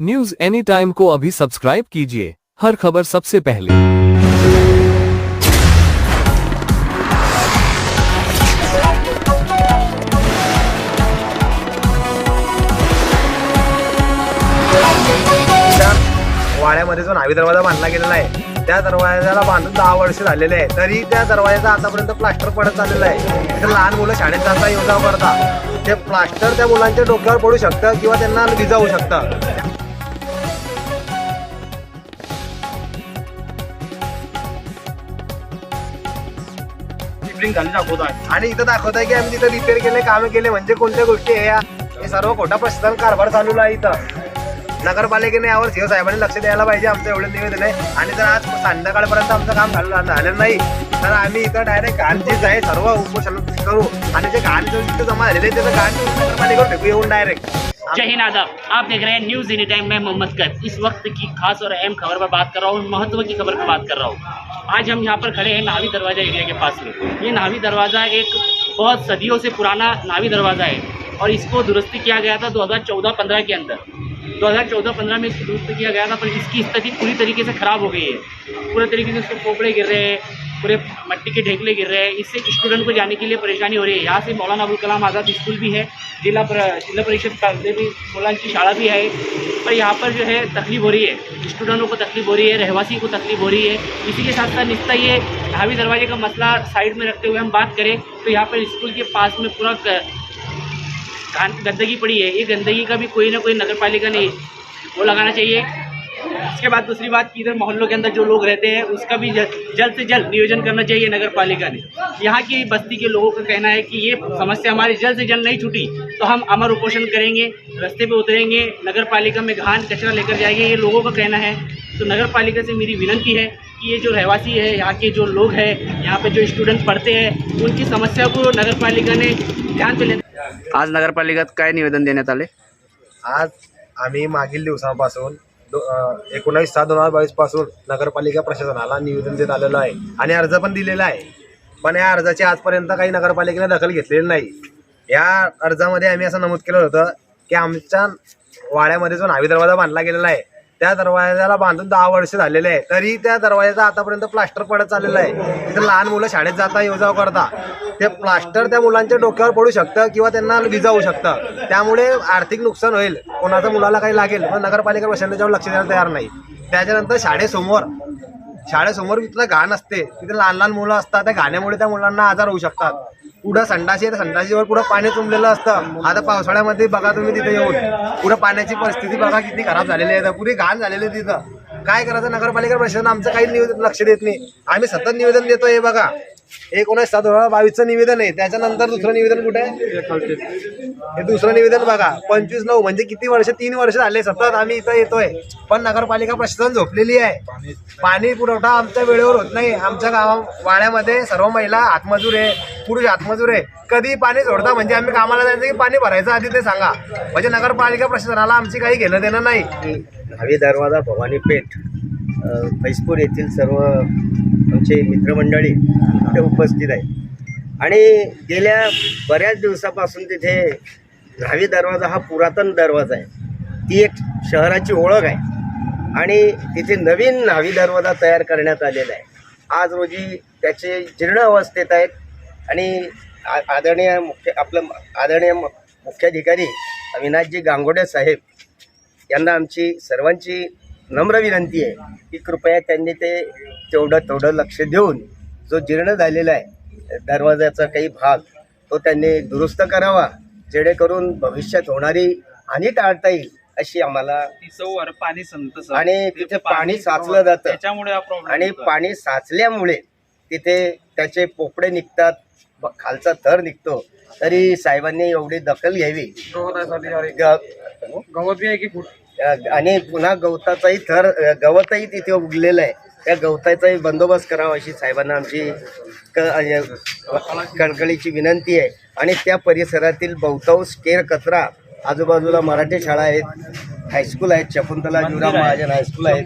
News any time को अभी subscribe कीजिए। हर खबर सबसे पहले। वाड्यामध्ये जो नावी दरवाजा बांधला गेलेला आहे त्या दरवाजाला बांधून दहा वर्ष झालेले आहे तरी त्या दरवाजाचा आतापर्यंत प्लास्टर पडत चाललेलं आहे. तिथे लहान मुलं शाळेत जाता येऊ करता ते प्लास्टर त्या मुलांच्या डोक्यावर पडू शकतं किंवा त्यांना विजा होऊ शकतं आणि इथं दाखवत आहे की आम्ही तिथं रिपेअर केले कामं केले म्हणजे कोणत्या गोष्टी आहे हे सर्व खोटा प्रशासन कारभार चालू आहे इथं. नगरपालिकेने यावर सीओ साहेबांनी लक्ष द्यायला पाहिजे आमचं एवढं निवेदन आहे. आणि जर आज संध्याकाळपर्यंत आमचं काम झालं झालं नाही तर आम्ही इथं डायरेक्ट घाण जे आहे सर्व उपोषण करू. आणि जे घाण जो जमा झालेले त्याचं घाण नगरपालिकेवर फेकू येऊन डायरेक्ट जय हिंद आदाब. आप देख रहे हैं न्यूज एनी टाइम मैं मोहम्मद कैफ इस वक्त की खास और अहम खबर पर बात कर रहा हूँ महत्त्व की खबर पर बात कर रहा हूँ। आज हम यहाँ पर खड़े हैं नावी दरवाजा एरिया के पास में। ये नावी दरवाजा एक बहुत सदियों से पुराना नावी दरवाजा है और इसको दुरुस्ती किया गया था 2014-15 के अंदर। 2014-15 में इसको दुरुस्त किया गया था, पर इसकी स्थिति पूरी तरीके से ख़राब हो गई है। पूरे तरीके से उसके पोपड़े गिर रहे हैं, पूरे मट्टी के ढेकले गिर रहे हैं। इससे स्टूडेंट को जाने के लिए परेशानी हो रही है। यहाँ से मौलाना अबुल कलाम आज़ाद स्कूल भी है, जिला पर, जिला परिषद का भी मुलांची शाला भी है। पर यहाँ पर जो है तकलीफ़ हो रही है, स्टूडेंटों को तकलीफ़ हो रही है, रहवासी को तकलीफ़ हो रही है। इसी के साथ साथ निस्ता ये ढाबी दरवाजे का मसला साइड में रखते हुए हम बात करें तो यहाँ पर स्कूल के पास में पूरा क- गंदगी पड़ी है। ये गंदगी का भी कोई ना कोई नगर पालिका ने वो लगाना चाहिए। इसके बाद दूसरी बात कि इधर मोहल्लों के अंदर जो लोग रहते हैं, उसका भी जल्द से जल्द नियोजन करना चाहिए नगर पालिका ने। यहाँ की बस्ती के लोगों का कहना है कि ये समस्या हमारी जल्द से जल्द नहीं छूटी तो हम अमर उपोषण करेंगे, रास्ते पे उतरेंगे नगर पालिका में घान, कचरा लेकर जाएँगे, ये लोगों का कहना है। तो नगर पालिका से मेरी विनंती है कि ये जो रहवासी है यहाँ के जो लोग हैं यहाँ पे जो स्टूडेंट पढ़ते हैं उनकी समस्या को नगर पालिका ने ध्यान पे ले आज नगरपालिकेत काय निवेदन देण्यात आले? आज आम्ही मागील दिवसांपासून दो- एकोणावीस सहा दोन हजार बावीसपासून नगरपालिका प्रशासनाला निवेदन देत आलेलं आहे आणि अर्ज पण दिलेला आहे. पण या अर्जाची आजपर्यंत काही नगरपालिकेने दखल घेतलेली नाही. या अर्जामध्ये आम्ही असं नमूद केलं होतं की आमच्या वाड्यामध्ये जो न्हावी दरवाजा बांधला गेलेला आहे त्या दरवाजाला बांधून दहा वर्ष झालेले आहे. तरी त्या दरवाजाचा आतापर्यंत प्लास्टर पडत चाललेलं आहे. तिथे लहान मुलं शाळेत जाता येऊ जाऊ करता. ते प्लास्टर त्या मुलांच्या डोक्यावर पडू शकतं किंवा त्यांना विजा शकतं. त्यामुळे आर्थिक नुकसान होईल. कोणाचं मुलाला काही लागेल. पण नगरपालिका प्रशासनाच्यावर लक्ष द्यायला तयार नाही. त्याच्यानंतर शाळेसमोर शाळेसमोर तिथलं घाण असते तिथे लहान लहान मुलं असतात त्या घाण्यामुळे त्या मुलांना आजार होऊ शकतात. पुढं संडाशी आहे, संडाशीवर पुढं पाणी तुंबलेलं असतं. आता पावसाळ्यामध्ये बघा तुम्ही तिथे येऊन. पुढं पाण्याची परिस्थिती बघा किती खराब झालेली आहे. पुरी घाण झालेली आहे तिथं. काय करायचं नगरपालिका प्रशासन आमचं काही निवेदन लक्ष देत नाही. आम्ही सतत निवेदन देतो हे बघा. एकोणीस सात दोन हजार बावीसचं निवेदन आहे. त्याच्यानंतर दुसरं निवेदन कुठे आहे? हे दुसरं निवेदन बघा. पंचवीस नऊ म्हणजे किती वर्ष? तीन वर्ष झाले. सतत आम्ही इथं येतोय. पण नगरपालिका प्रशासन झोपलेली आहे. पाणी पुरवठा आमच्या वेळेवर होत नाही. आमच्या गावा वाड्यामध्ये सर्व महिला हातमजूर आहे. पुरुष हातमजूर आहे. कधी पाणी सोडता? म्हणजे आम्ही कामाला जायचं की पाणी भरायचं आधी ते सांगा. म्हणजे नगरपालिका प्रशासनाला आमची काही घेणं देणं नाही. हवी दरवाजा भवानी पेठ. फैजपूर येथील सर्व आमचे मित्रमंडळी तिथे उपस्थित आहे आणि गेल्या बऱ्याच दिवसापासून तिथे न्हावी दरवाजा हा पुरातन दरवाजा आहे. ती एक शहराची ओळख आहे. आणि तिथे नवीन न्हावी दरवाजा तयार करण्यात आलेला आहे. आज रोजी त्याचे जीर्ण अवस्थेत आहेत. आणि आ- आदरणीय मुख्य आपलं आदरणीय मु- मुख्याधिकारी अविनाशजी गांगोडे साहेब यांना आमची सर्वांची नम्र विनंती आहे की कृपया त्यांनी ते तेवढं तेवढं लक्ष देऊन जो जीर्ण झालेला आहे दरवाजाचा काही भाग तो त्यांनी दुरुस्त करावा जेणेकरून भविष्यात होणारी हानी टाळता येईल अशी आम्हाला सौवर पाणी संत. आणि तिथे पाणी साचलं जातं. त्याच्यामुळे हा प्रॉब्लेम आणि पाणी साचल्यामुळे तिथे त्याचे पोपडे निघतात खालचा थर निघतो तरी साहेबांनी एवढी दखल घ्यावी ग- अ, आणि पुन्हा गवताचाही थर गवतही तिथे उगलेलं आहे. त्या गवताचाही बंदोबस्त करावा अशी साहेबांना आमची कळकळीची विनंती आहे. आणि त्या परिसरातील बहुतांश केर कचरा आजूबाजूला मराठी शाळा आहेत हायस्कूल आहेत शकुंतला जीवराम महाजन हायस्कूल आहेत.